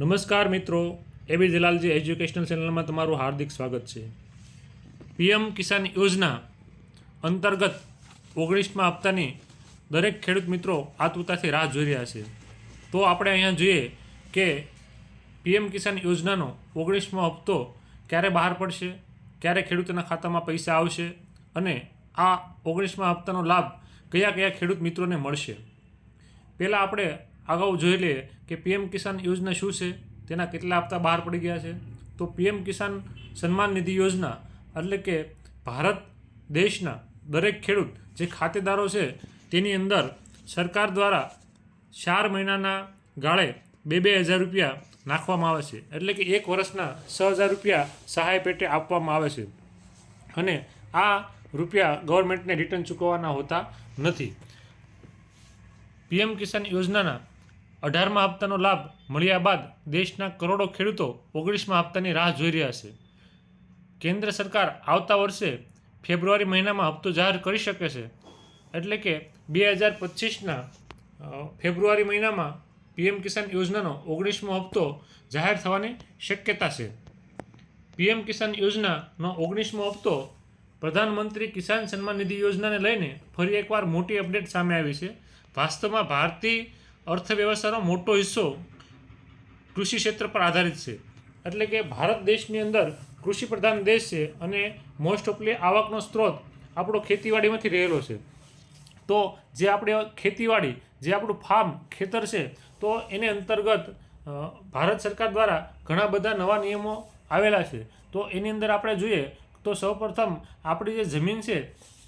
નમસ્કાર મિત્રો, એબી જલાલજી એજ્યુકેશનલ ચેનલમાં તમારું હાર્દિક સ્વાગત છે. પીએમ કિસાન યોજના અંતર્ગત ઓગણીસમાં હપ્તાની દરેક ખેડૂત મિત્રો આતુરતાથી રાહ જોઈ રહ્યા છે. તો આપણે અહીંયા જોઈએ કે પીએમ કિસાન યોજનાનો ઓગણીસમો હપ્તો ક્યારે બહાર પડશે, ક્યારે ખેડૂતોના ખાતામાં પૈસા આવશે અને આ ઓગણીસમા હપ્તાનો લાભ કયા કયા ખેડૂત મિત્રોને મળશે. પહેલાં આપણે અગાઉ જોઈ લઈએ કે પીએમ કિસાન યોજના શું છે? તેના કેટલા હપ્તા બહાર પડી ગયા છે? તો પીએમ કિસાન સન્માન નિધિ યોજના એટલે કે ભારત દેશના દરેક ખેડૂત જે ખાતેદારો છે, તેની અંદર સરકાર દ્વારા ચાર મહિનાના ગાળે બે બે હજાર રૂપિયા નાખવામાં આવે છે. એટલે કે એક વર્ષના છ હજાર રૂપિયા સહાય પેટે આપવામાં આવે છે. અને આ રૂપિયા ગવર્મેન્ટને રિટર્ન ચૂકવવાના હોતા નથી. પીએમ કિસાન યોજનાના અઢારમા હપ્તાનો લાભ મળ્યા બાદ દેશના કરોડો ખેડૂતો ઓગણીસમા હપ્તાની રાહ જોઈ રહ્યા છે. કેન્દ્ર સરકાર આવતા વર્ષે ફેબ્રુઆરી મહિનામાં હપ્તો જાહેર કરી શકે છે. એટલે કે બે હજાર પચીસના ફેબ્રુઆરી મહિનામાં પીએમ કિસાન યોજનાનો ઓગણીસમો હપ્તો જાહેર થવાની શક્યતા છે. પીએમ કિસાન યોજનાનો ઓગણીસમો હપ્તો પ્રધાનમંત્રી કિસાન સન્માન નિધિ યોજનાને લઈને ફરી એકવાર મોટી અપડેટ સામે આવી છે. વાસ્તવમાં ભારતીય અર્થવ્યવસ્થાનો મોટો હિસ્સો કૃષિ ક્ષેત્ર પર આધારિત છે. એટલે કે ભારત દેશની અંદર કૃષિ પ્રધાન દેશ છે અને મોસ્ટ ઓફલી આવકનો સ્ત્રોત આપણો ખેતીવાડીમાંથી રહેલો છે. તો જે આપણે ખેતીવાડી, જે આપણું ફાર્મ ખેતર છે, તો એને અંતર્ગત ભારત સરકાર દ્વારા ઘણા બધા નવા નિયમો આવેલા છે. તો એની અંદર આપણે જોઈએ તો સૌપ્રથમ આપણી જે જમીન છે,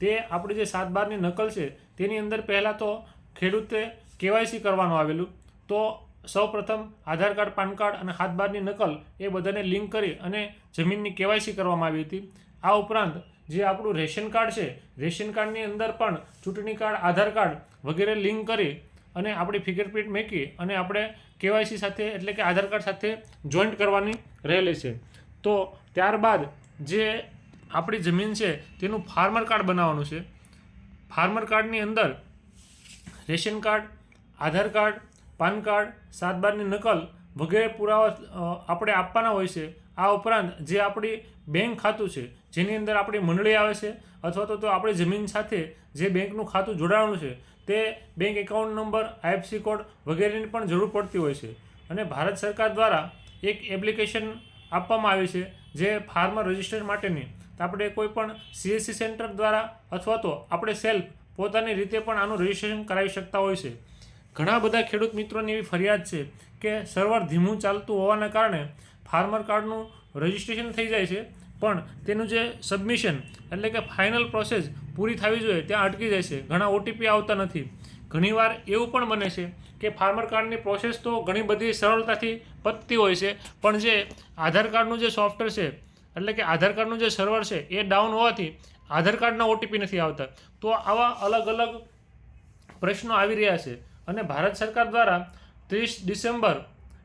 તે આપણી જે સાત બારની નકલ છે, તેની અંદર પહેલાં તો ખેડૂતે કેવાયસી કરવાનું આવેલું, તો સૌપ્રથમ આધાર કાર્ડ, પાન કાર્ડ અને હાથ બારની નકલ એ બધાને લિંક કરી અને જમીનની કેવાયસી કરવામાં આવી હતી. આ ઉપરાંત જે આપણું રેશન કાર્ડ છે, રેશન કાર્ડની અંદર પણ ચૂંટણી કાર્ડ, આધાર કાર્ડ વગેરે લિંક કરી અને આપણી ફિંગરપ્રિન્ટ મૂકી અને આપણે કેવાયસી સાથે એટલે કે આધાર કાર્ડ સાથે જોઈન્ટ કરવાની રહેલી છે. તો ત્યારબાદ જે આપણી જમીન છે, તેનું ફાર્મર કાર્ડ બનાવવાનું છે. ફાર્મર કાર્ડની અંદર ration card Aadhaar card, PAN card સાત બારની નકલ વગેરે પુરાવા આપણે આપવાના હોય છે. આ ઉપરાંત જે આપણી બેંક ખાતું છે, જેની અંદર આપણી મંડળી આવે છે, અથવા તો આપણી જમીન સાથે જે બેંકનું ખાતું જોડાણું છે, તે bank account number, IFSC code વગેરેની પણ જરૂર પડતી હોય છે. અને ભારત સરકાર દ્વારા એક એપ્લિકેશન આપવામાં આવી છે, જે ફાર્મર રજિસ્ટ્રેશન માટેની. આપણે કોઈ પણ સીએસસી સેન્ટર દ્વારા અથવા તો આપણે સેલ્ફ પોતાની રીતે પણ આનું રજિસ્ટ્રેશન કરાવી શકતા હોય છે. ઘણા બધા ખેડૂત મિત્રોની એવી ફરિયાદ છે કે સર્વર ધીમું ચાલતું હોવાના કારણે ફાર્મર કાર્ડનું રજિસ્ટ્રેશન થઈ જાય છે, પણ તેનું જે સબમિશન એટલે કે ફાઇનલ પ્રોસેસ પૂરી થવી જોઈએ, ત્યાં અટકી જાય છે. ઘણા ઓટીપી આવતા નથી. ઘણીવાર એવું પણ બને છે કે ફાર્મર કાર્ડની પ્રોસેસ તો ઘણી બધી સરળતાથી પતતી હોય છે, પણ જે આધાર કાર્ડનું જે સોફ્ટવેર છે, એટલે કે આધાર કાર્ડનું જે સર્વર છે, એ ડાઉન હોવાથી આધાર કાર્ડના ઓટીપી નથી આવતા. તો આવા અલગ અલગ પ્રશ્નો આવી રહ્યા છે. અને ભારત સરકાર દ્વારા ત્રીસ ડિસેમ્બર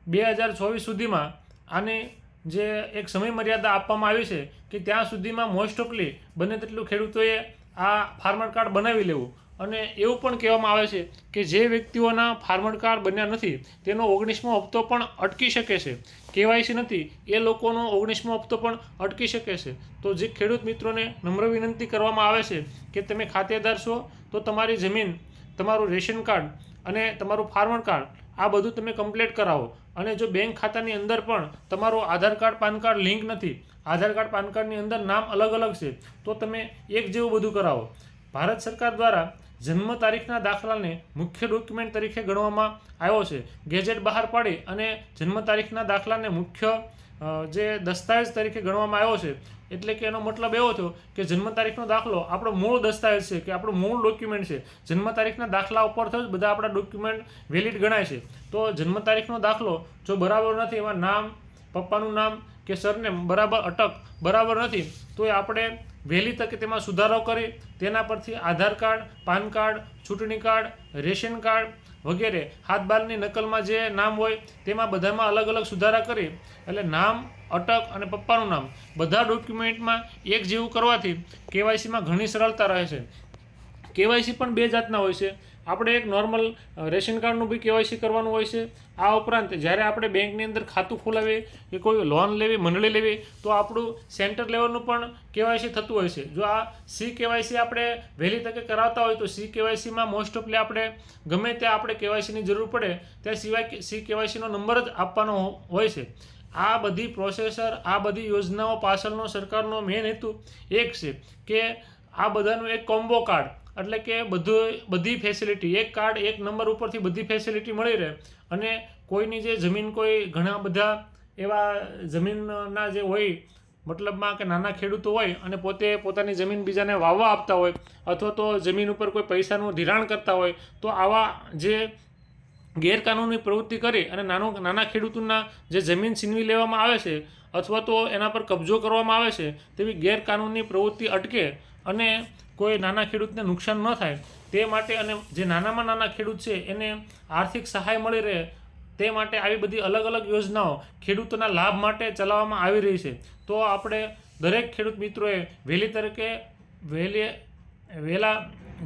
બે હજાર ચોવીસ સુધીમાં આની જે એક સમય મર્યાદા આપવામાં આવી છે કે ત્યાં સુધીમાં મોસ્ટ ઓફલી બને તેટલું ખેડૂતોએ આ ફાર્મર કાર્ડ બનાવી લેવું. અને એવું પણ કહેવામાં આવે છે કે જે વ્યક્તિઓના ફાર્મર કાર્ડ બન્યા નથી, તેનો ઓગણીસમો હપ્તો પણ અટકી શકે છે. કેવાયસી નથી, એ લોકોનો ઓગણીસમો હપ્તો પણ અટકી શકે છે. તો જે ખેડૂત મિત્રોને નમ્ર વિનંતી કરવામાં આવે છે કે તમે ખાતેદાર છો, તો તમારી જમીન, તમારું રેશન કાર્ડ અને તમારું ફાર્મર કાર્ડ, આ બધું તમે કમ્પ્લીટ કરાવો. અને જો બેંક ખાતાની અંદર પણ તમારું Aadhaar card, PAN card link નથી, આધાર કાર્ડ, પાન કાર્ડની અંદર નામ અલગ અલગ છે, તો તમે એક જેવું બધું કરાવો. ભારત સરકાર દ્વારા જન્મ તારીખના દાખલાને મુખ્ય ડોક્યુમેન્ટ તરીકે ગણવામાં આવ્યો છે. ગેજેટ બહાર પાડી અને જન્મ તારીખના દાખલાને મુખ્ય જે દસ્તાવેજ તરીકે ગણવામાં આવ્યો છે. એટલે કે એનો મતલબ એવો થયો કે જન્મ તારીખનો દાખલો આપણો મૂળ દસ્તાવેજ છે કે આપણું મૂળ ડોક્યુમેન્ટ છે. જન્મ તારીખના દાખલા ઉપર જ બધા આપણા ડોક્યુમેન્ટ વેલિડ ગણાય છે. તો જન્મ તારીખનો દાખલો જો બરાબર નથી એમાં નામ, પપ્પાનું નામ કે સરનેમ બરાબર અટક બરાબર નથી, તો એ આપણે વહેલી તકે તેમાં સુધારો કરી. તેના પરથી આધાર કાર્ડ, પાન કાર્ડ, ચૂંટણી કાર્ડ, રેશન કાર્ડ વગેરે હાથ બારની નકલમાં જે નામ હોય, તેમાં બધામાં અલગ અલગ સુધારા કરી. એટલે નામ, અટક અને પપ્પાનું નામ, બધા ડોક્યુમેન્ટમાં એક જેવું કરવાથી કેવાયસીમાં ઘણી સરળતા રહે છે. કેવાયસી પણ બે જાતના હોય છે. આપણે એક નોર્મલ રેશન કાર્ડનું બી કેવાયસી કરવાનું હોય છે. આ ઉપરાંત જ્યારે આપણે બેંકની અંદર ખાતું ખોલાવીએ, કે કોઈ લોન લેવી મંડળી લેવી, તો આપણું સેન્ટર લેવલનું પણ કેવાયસી થતું હોય છે. જો આ સી કેવાયસી આપણે વહેલી તકે કરાવતા હોય, તો સી કેવાયસીમાં મોસ્ટ ઓફલી આપણે ગમે ત્યાં આપણે કેવાયસીની જરૂર પડે, ત્યાં સિવાય સી કેવાયસીનો નંબર જ આપવાનો હોય છે. આ બધી પ્રોસેસર આ બધી યોજનાઓ પાછળનો સરકારનો મેઇન હેતુ એક છે કે આ બધાનું એક કોમ્બો કાર્ડ એટલે કે બધું, બધી ફેસિલિટી એક કાર્ડ એક નંબર ઉપરથી બધી ફેસિલિટી મળી રહે. અને કોઈની જે જમીન કોઈ ઘણા બધા એવા જમીનના જે હોય, મતલબમાં કે નાના ખેડૂતો હોય અને પોતે પોતાની જમીન બીજાને વાવવા આપતા હોય, અથવા તો જમીન ઉપર કોઈ પૈસાનું ધિરાણ કરતા હોય, તો આવા જે ગેરકાનૂની પ્રવૃત્તિ કરી અને નાનો, નાના ખેડૂતોના જે જમીન છીનવી લેવામાં આવે છે, અથવા તો એના પર કબજો કરવામાં આવે છે, તેવી ગેરકાનૂની પ્રવૃત્તિ અટકે અને કોઈ નાના ખેડૂતને નુકસાન ન થાય, તે માટે અને જે નાનામાં નાના ખેડૂત છે, એને આર્થિક સહાય મળી રહે, તે માટે આવી બધી અલગ અલગ યોજનાઓ ખેડૂતોના લાભ માટે ચલાવવામાં આવી રહી છે. તો આપણે દરેક ખેડૂત મિત્રોએ વહેલી તરીકે વહેલી, વહેલા,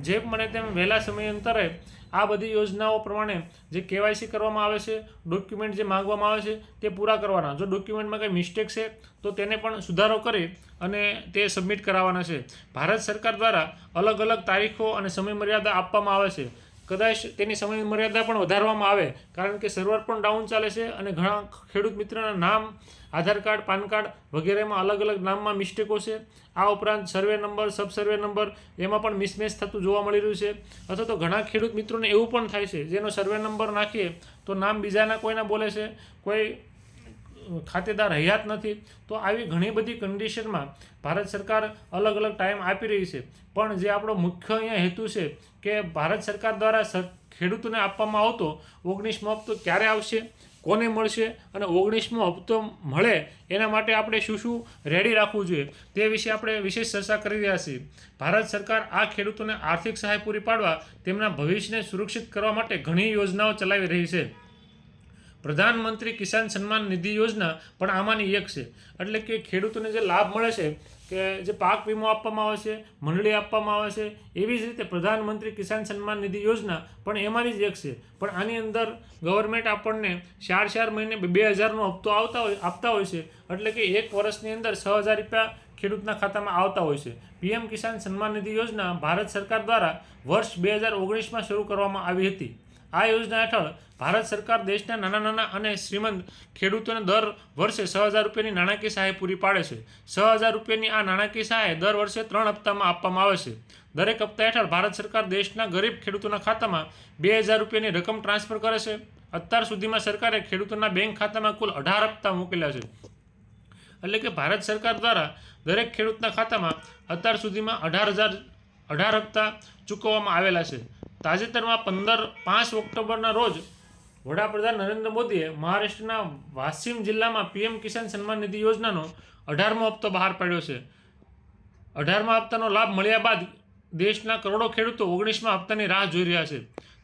જે મને તેમ વહેલા સમયાંતરે આ બધી યોજનાઓ પ્રમાણે જે કેવાયસી કરવામાં આવે છે ડોક્યુમેન્ટ જે માંગવામાં આવે છે, તે પૂરા કરવાના. જો ડોક્યુમેન્ટમાં કંઈ મિસ્ટેક છે, તો તેને પણ સુધારો કરી અને તે સબમિટ કરાવવાના છે. ભારત સરકાર દ્વારા અલગ અલગ તારીખો અને સમયમર્યાદા આપવામાં આવે છે. કદાચ તેની સમય મર્યાદા પણ વધારવામાં આવે, કારણ કે સર્વર પણ ડાઉન ચાલે છે અને ઘણા ખેડૂત મિત્રના નામ, આધાર કાર્ડ, પાન કાર્ડ વગેરેમાં અલગ અલગ નામમાં મિસ્ટેકો છે. આ ઉપરાંત સર્વે નંબર સબ સર્વે નંબર એમાં પણ મિસમેચ થતું જોવા મળી રહ્યું છે. અથવા તો ઘણા ખેડૂત મિત્રોને એવું પણ થાય છે, જેનો સર્વે નંબર નાખીએ તો નામ બીજાના કોઈના બોલે છે, કોઈ ખાતેદાર હયાત નથી, તો આવી ઘણી બધી કન્ડિશનમાં ભારત સરકાર અલગ અલગ ટાઈમ આપી રહી છે. પણ જે આપણો મુખ્ય અહીંયા હેતુ છે કે ભારત સરકાર દ્વારા ખેડૂતોને આપવામાં આવતો ઓગણીસમો હપ્તો ક્યારે આવશે, કોને મળશે અને ઓગણીસમો હપ્તો મળે એના માટે આપણે શું શું રેડી રાખવું જોઈએ તે વિશે આપણે વિશેષ ચર્ચા કરી રહ્યા છીએ. ભારત સરકાર આ ખેડૂતોને આર્થિક સહાય પૂરી પાડવા તેમના ભવિષ્યને સુરક્ષિત કરવા માટે ઘણી યોજનાઓ ચલાવી રહી છે. પ્રધાનમંત્રી કિસાન સન્માન નિધિ યોજના પણ આમાંની એક છે. એટલે કે ખેડૂતોને જે લાભ મળે છે, કે જે પાક વીમો આપવામાં આવે છે, મંડળી આપવામાં આવે છે, એવી જ રીતે પ્રધાનમંત્રી કિસાન સન્માન નિધિ યોજના પણ એમાંની જ એક છે. પણ આની અંદર ગવર્મેન્ટ આપણને ચાર ચાર મહિને બે હજારનો હપ્તો આવતા હોય, આપતા હોય છે. એટલે કે એક વર્ષની અંદર છ હજાર રૂપિયા ખેડૂતના ખાતામાં આવતા હોય છે. પીએમ કિસાન સન્માન નિધિ યોજના ભારત સરકાર દ્વારા વર્ષ બે હજાર ઓગણીસમાં શરૂ કરવામાં આવી હતી. આ યોજના હેઠળ ભારત સરકાર દેશના નાના નાના અને શ્રીમંત ખેડૂતોને દર વર્ષે છ હજાર રૂપિયાની નાણાકીય સહાય પૂરી પાડે છે. છ હજાર રૂપિયાની આ નાણાકીય સહાય દર વર્ષે ત્રણ હપ્તામાં આપવામાં આવે છે. દરેક હપ્તા હેઠળ ભારત સરકાર દેશના ગરીબ ખેડૂતોના ખાતામાં બે હજાર રૂપિયાની રકમ ટ્રાન્સફર કરે છે. અત્યાર સુધીમાં સરકારે ખેડૂતોના બેંક ખાતામાં કુલ અઢાર હપ્તા મોકલ્યા છે. એટલે કે ભારત સરકાર દ્વારા દરેક ખેડૂતના ખાતામાં અત્યાર સુધીમાં અઢાર હજાર અઢાર હપ્તા ચૂકવવામાં આવેલા છે. તાજેતરમાં પંદર, પાંચ ઓક્ટોબરના રોજ વડાપ્રધાન નરેન્દ્ર મોદીએ મહારાષ્ટ્રના વાસીમ જિલ્લામાં પીએમ કિસાન સન્માન નિધિ યોજનાનો અઢારમો હપ્તો બહાર પાડ્યો છે. અઢારમા હપ્તાનો લાભ મળ્યા બાદ દેશના કરોડો ખેડૂતો ઓગણીસમા હપ્તાની રાહ જોઈ રહ્યા છે.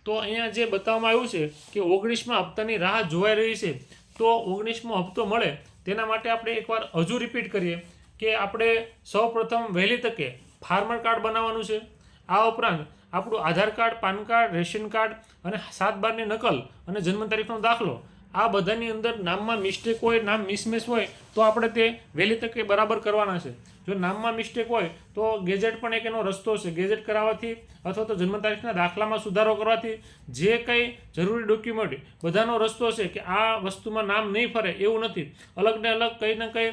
તો અહીંયા જે બતાવવામાં આવ્યું છે કે ઓગણીસમા હપ્તાની રાહ જોવાઈ રહી છે, તો ઓગણીસમો હપ્તો મળે તેના માટે આપણે એકવાર હજુ રિપીટ કરીએ કે આપણે સૌપ્રથમ વહેલી તકે ફાર્મર કાર્ડ બનાવવાનું છે. આ ઉપરાંત આપણું Aadhaar card, PAN card, ration card અને સાત બારની નકલ અને જન્મ તારીખનો દાખલો, આ બધાની અંદર નામમાં મિસ્ટેક હોય, નામ મિસમેચ હોય, તો આપણે તે વહેલી તકે બરાબર કરવાના છે. જો નામમાં મિસ્ટેક હોય, તો ગેજેટ પણ એક એનો રસ્તો છે. ગેજેટ કરાવવાથી અથવા તો જન્મ તારીખના દાખલામાં સુધારો કરવાથી જે કંઈ જરૂરી ડોક્યુમેન્ટ બધાનો રસ્તો છે કે આ વસ્તુમાં નામ નહીં ફરે એવું નથી. અલગ ને અલગ કંઈ ને કંઈ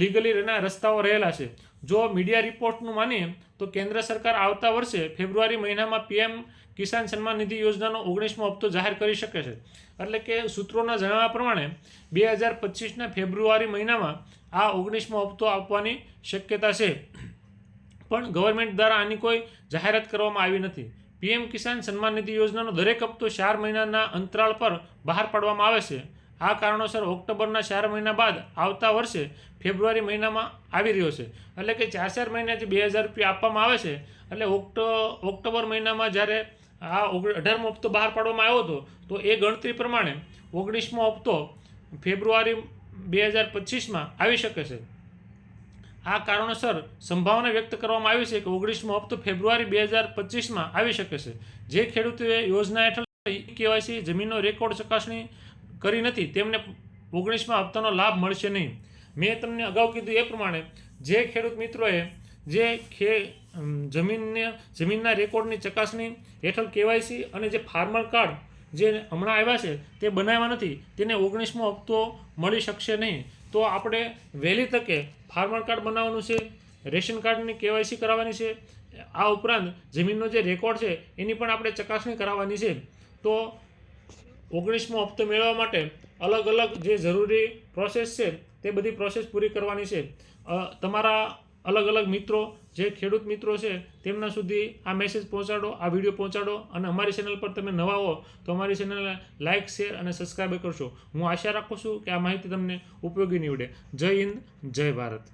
લીગલી એના રસ્તાઓ રહેલા છે. જો મીડિયા રિપોર્ટનું માનીએ તો કેન્દ્ર સરકાર આવતા વર્ષે ફેબ્રુઆરી મહિનામાં પીએમ કિસાન સન્માન નિધિ યોજનાનો ઓગણીસમો હપ્તો જાહેર કરી શકે છે. એટલે કે સૂત્રોના જણાવ્યા પ્રમાણે, બે હજાર પચીસના ફેબ્રુઆરી મહિનામાં આ ઓગણીસમો હપ્તો આપવાની શક્યતા છે. પણ ગવર્મેન્ટ દ્વારા આની કોઈ જાહેરાત કરવામાં આવી નથી. પીએમ કિસાન સન્માન નિધિ યોજનાનો દરેક હપ્તો ચાર મહિનાના અંતરાળ પર બહાર પાડવામાં આવે છે. આ કારણોસર ઓક્ટોબરના ચાર મહિના બાદ આવતા વર્ષે ફેબ્રુઆરી મહિનામાં આવી રહ્યો છે. એટલે કે ચાર ચાર મહિના જે બે હજાર રૂપિયા આપવામાં આવે છે. એટલે ઓક્ટો, ઓક્ટોબર મહિનામાં જ્યારે આ અઢારમો હપ્તો બહાર પાડવામાં આવ્યો હતો, તો એ ગણતરી પ્રમાણે ઓગણીસમો હપ્તો ફેબ્રુઆરી બે હજાર પચીસમાં આવી શકે છે. આ કારણોસર સંભાવના વ્યક્ત કરવામાં આવી છે કે ઓગણીસમો હપ્તો ફેબ્રુઆરી બે હજાર પચીસમાં આવી શકે છે. જે ખેડૂતોએ યોજના હેઠળ કેવાયસી, જમીનનો રેકોર્ડ ચકાસણી કરી નથી. તેમને ઓગણીસમાં હપ્તાનો લાભ મળશે નહીં. મેં તમને અગાઉ કીધું એ પ્રમાણે જે ખેડૂત મિત્રોએ જે ખે જમીનને, જમીનના રેકોર્ડની ચકાસણી હેઠળ કેવાયસી અને જે ફાર્મર કાર્ડ જે હમણાં આવ્યા છે તે બનાવ્યા નથી, તેને ઓગણીસમો હપ્તો મળી શકશે નહીં. તો આપણે વહેલી તકે ફાર્મર કાર્ડ બનાવવાનું છે, રેશન કાર્ડની કેવાયસી કરાવવાની છે, આ ઉપરાંત જમીનનો જે રેકોર્ડ છે એની પણ આપણે ચકાસણી કરાવવાની છે. તો ઓગણીસમો હપ્તો મેળવવા માટે અલગ અલગ જે જરૂરી પ્રોસેસ છે, તે બધી પ્રોસેસ પૂરી કરવાની છે. તમારા અલગ અલગ મિત્રો, જે ખેડૂત મિત્રો છે, તેમના સુધી આ મેસેજ પહોંચાડો, આ વીડિયો પહોંચાડો અને અમારી ચેનલ પર તમે નવા હો, તો અમારી ચેનલને લાઇક શેર અને સબસ્ક્રાઈબ કરશો હું આશા રાખું છું કે આ માહિતી તમને ઉપયોગી નીવડે. જય હિન્દ, જય ભારત.